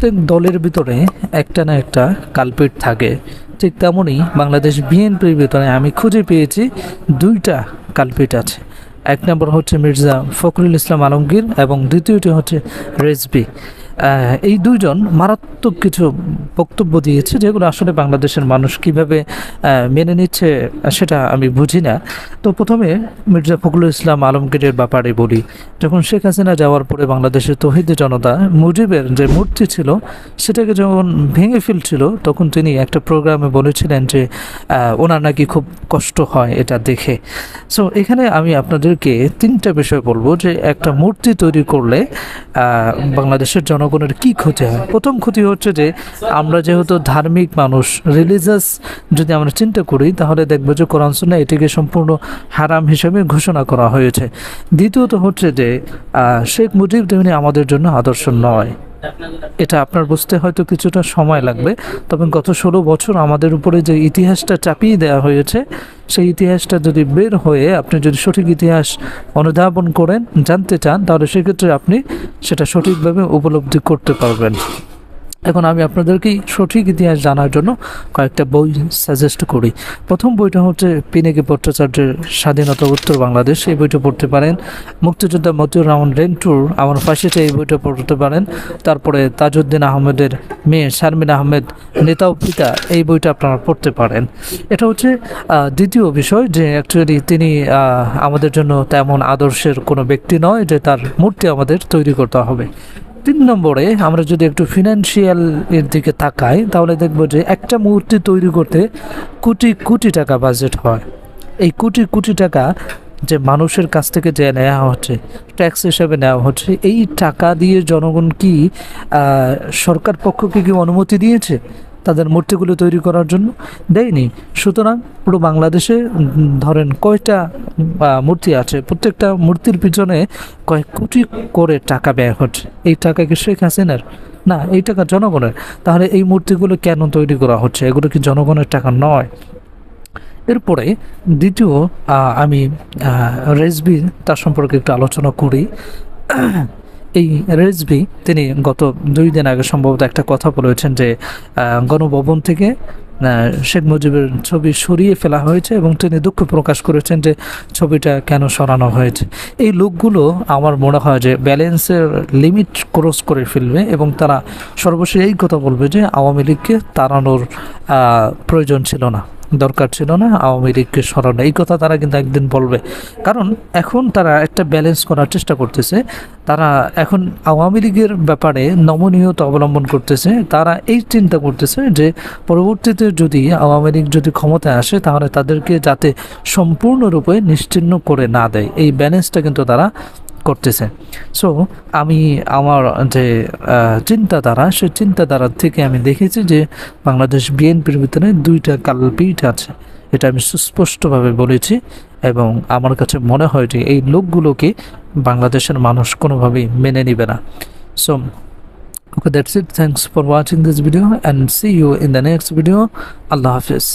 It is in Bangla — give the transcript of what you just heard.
প্রত্যেক দলের ভিতরে একটা না একটা কালপিট থাকে। ঠিক তেমনই বাংলাদেশ বিএনপির ভিতরে আমি খুঁজে পেয়েছি দুইটা কালপিট আছে। এক নম্বর হচ্ছে মির্জা ফখরুল ইসলাম আলমগীর এবং দ্বিতীয়টি হচ্ছে আহ, এই দুইজন মারাত্মক কিছু বক্তব্য দিয়েছে যেগুলো আসলে বাংলাদেশের মানুষ কীভাবে মেনে নিচ্ছে সেটা আমি বুঝি না। তো প্রথমে মির্জা ফখরুল ইসলাম আলমগীরের ব্যাপারে বলি। যখন শেখ হাসিনা যাওয়ার পরে বাংলাদেশের তহিদি জনতা মুজিবের যে মূর্তি ছিল, সেটাকে যখন ভেঙে ফেলছিল, তখন তিনি একটা প্রোগ্রামে বলেছিলেন যে ওনার নাকি খুব কষ্ট হয় এটা দেখে। সো এখানে আমি আপনাদেরকে তিনটা বিষয় বলব যে, একটা মূর্তি তৈরি করলে বাংলাদেশের বাংলাদেশের জনগণের কি ক্ষতি হয়? প্রথম ক্ষতি হচ্ছে যে আমরা যেহেতু ধার্মিক মানুষ রিলিজিয়াস যদি আমরা চিন্তা করি, তাহলে দেখব যে কোরআন সুন্না এটিকে সম্পূর্ণ হারাম হিসেবে ঘোষণা করা হয়েছে। দ্বিতীয়ত হচ্ছে যে শেখ মুজিব তেমনি আমাদের জন্য আদর্শ নয়। এটা আপনার বুঝতে হয়তো কিছুটা সময় লাগবে, তবে গত ষোলো বছর আমাদের উপরে যে ইতিহাসটা চাপিয়ে দেওয়া হয়েছে, সেই ইতিহাসটা যদি বের হয়ে আপনি যদি সঠিক ইতিহাস অনুধাবন করেন, জানতে চান, তাহলে সেক্ষেত্রে আপনি সেটা সঠিকভাবে উপলব্ধি করতে পারবেন। এখন আমি আপনাদেরকে সঠিক ইতিহাস জানার জন্য কয়েকটা বই সাজেস্ট করি। প্রথম বইটা হচ্ছে পিনাকি ভট্টাচার্যের স্বাধীনতা উত্তর বাংলাদেশ। এই বইটা পড়তে পারেন। মুক্তিযোদ্ধা মতিউর রহমান রেন্টুর আমার ফাঁসিতে এই বইটা পড়তে পারেন। তারপরে তাজউদ্দিন আহমেদের মেয়ে শারমিন আহমেদ, নেতা পিতা, এই বইটা আপনারা পড়তে পারেন। এটা হচ্ছে দ্বিতীয় বিষয় যে অ্যাকচুয়ালি তিনি আমাদের জন্য তেমন আদর্শের কোনো ব্যক্তি নয় যে তার মূর্তি আমাদের তৈরি করতে হবে। তিন নম্বরে আমরা যদি একটু ফিনান্সিয়াল এর দিকে তাকাই, তাহলে দেখব যে একটা মূর্তি তৈরি করতে কোটি কোটি টাকা বাজেট হয়। এই কোটি কোটি টাকা যে মানুষের কাছ থেকে যে নেওয়া হচ্ছে ট্যাক্স হিসাবে নেওয়া হচ্ছে, এই টাকা দিয়ে জনগণ কি সরকার পক্ষকে কি অনুমতি দিয়েছে? তাদের মূর্তিগুলো তৈরি করার জন্য দেয়নি। সুতরাং পুরো বাংলাদেশে ধরেন কয়টা মূর্তি আছে, প্রত্যেকটা মূর্তির পিছনে কয়েক কোটি করে টাকা ব্যয় হচ্ছে। এই টাকা কি শেখ হাসিনার? না, এই টাকা জনগণের। তাহলে এই মূর্তিগুলো কেন তৈরি করা হচ্ছে? এগুলো কি জনগণের টাকা নয়? এরপরে দ্বিতীয় আমি রেজবি তার সম্পর্কে একটু আলোচনা করি। এই রেজবি, তিনি গত দুই দিন আগে সম্ভবত একটা কথা বলেছেন যে গণভবন থেকে শেখ মুজিবের ছবি সরিয়ে ফেলা হয়েছে এবং তিনি দুঃখ প্রকাশ করেছেন যে ছবিটা কেন সরানো হয়েছে। এই লোকগুলো আমার মনে হয় যে ব্যালেন্সের লিমিট ক্রস করে ফেলবে এবং তারা সর্বশেষ এই কথা বলবে যে আওয়ামী লীগকে তাড়ানোর প্রয়োজন ছিল না। দরকার ছিল না। আওয়ামী লীগকে সরানো। এই কথা তারা কিন্তু একদিন বলবে। কারণ এখন তারা একটা ব্যালেন্স করার চেষ্টা করতেছে। তারা এখন আওয়ামী লীগের ব্যাপারে নমনীয়তা অবলম্বন করতেছে। তারা এই চিন্তা করতেছে যে পরবর্তীতে যদি আওয়ামী লীগ যদি ক্ষমতায় আসে, তাহলে তাদেরকে যাতে সম্পূর্ণরূপে নিশ্চিহ্ন করে না দেয়। এই ব্যালেন্সটা কিন্তু তারা করতেছে সো আমি আমার যে চিন্তাধারা সেই চিন্তাধারা থেকে আমি দেখেছি যে বাংলাদেশ বিএনপির ভিতরে দুইটা কালপিঠ আছে এটা আমি সুস্পষ্টভাবে বলেছি এবং আমার কাছে মনে হয় যে এই লোকগুলোকে বাংলাদেশের মানুষ কোনোভাবেই মেনে নিবে না so Okay, that's it. Thanks for watching this video and see you in the next video. Allah Hafiz.